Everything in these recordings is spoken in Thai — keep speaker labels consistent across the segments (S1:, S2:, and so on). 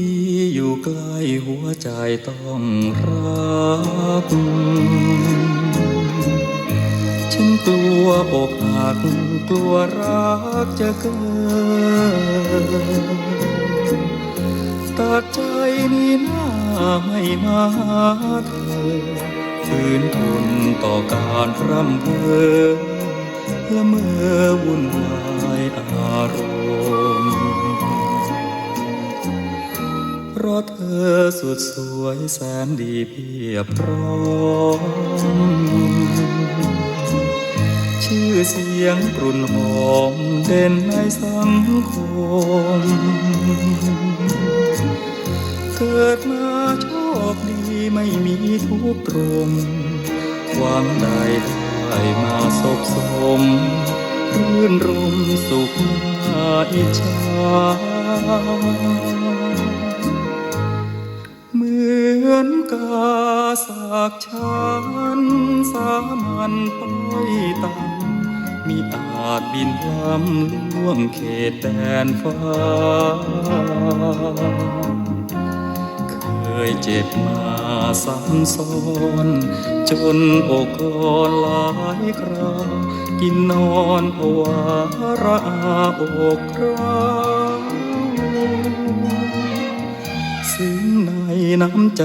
S1: ดีอยู่ใกล้หัวใจต้องรัก ฉันกลัวอกหักกลัวรักจะเกิดตัดใจนี้หน้าไม่มาเธอฝืนทนต่อการรำเพอละเมอวุ่นวายอารมณ์ เพราะเธอสุดสวยแสนดีเพียบพร้อมชื่อเสียงปรุ่นหอมเด่นในสังคม เกิดมาโชคดีไม่มีทุกข์ตรมหวังใดได้มาสบสม รื่นรมสุขอิจฉา นกาสากฉันสามัญต้อยต่ำมีอาจบินลำล่วงเขตแดนฟ้า เคยเจ็บมาซ้ำซ้อนจนอกกอนหลายครา กินนอนภาวะระอาอกร้า นน้ำใจ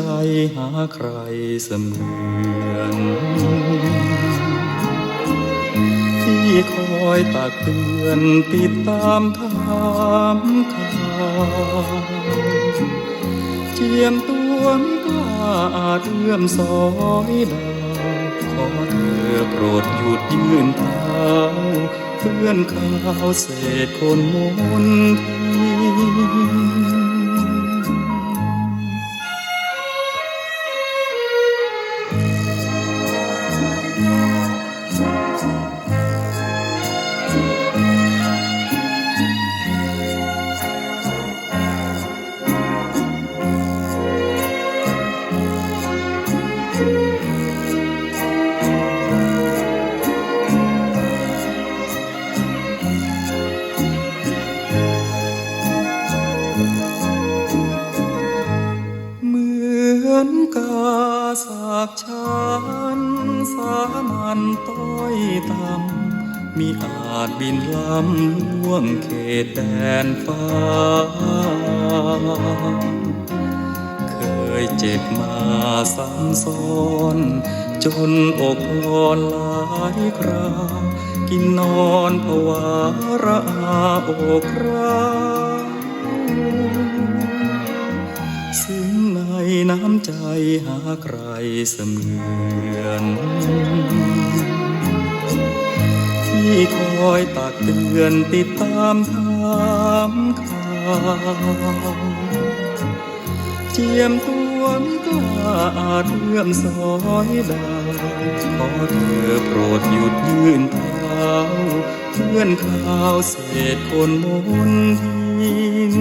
S1: หาใครเสมือนที่คอยตักเตือนติดตามถามข่าวเจียมตัวไม่กล้าอาจเอื้อมซอยดาวขอเธอโปรดหยุดยื่นเท้าเพื่อนข้าวเศษคนมนทิากฉันสามัญต้อยต่ำมีอาจบินลำล่วงเขตแดนฟ้า เคยเจ็บมาซ้ำซ้อน จนอกอ่อนหลายครากินนอนภาวะระอาอกรา น้ำใจหาใครเสมือนที่คอยตักเตือนติดตามถามข่าวเจียมตัวไม่กล้าอาจเอื้อมซอยดาวขอเธอโปรดหยุดยื่นเท้าเพื่อนข่าวเศษคนมนทิน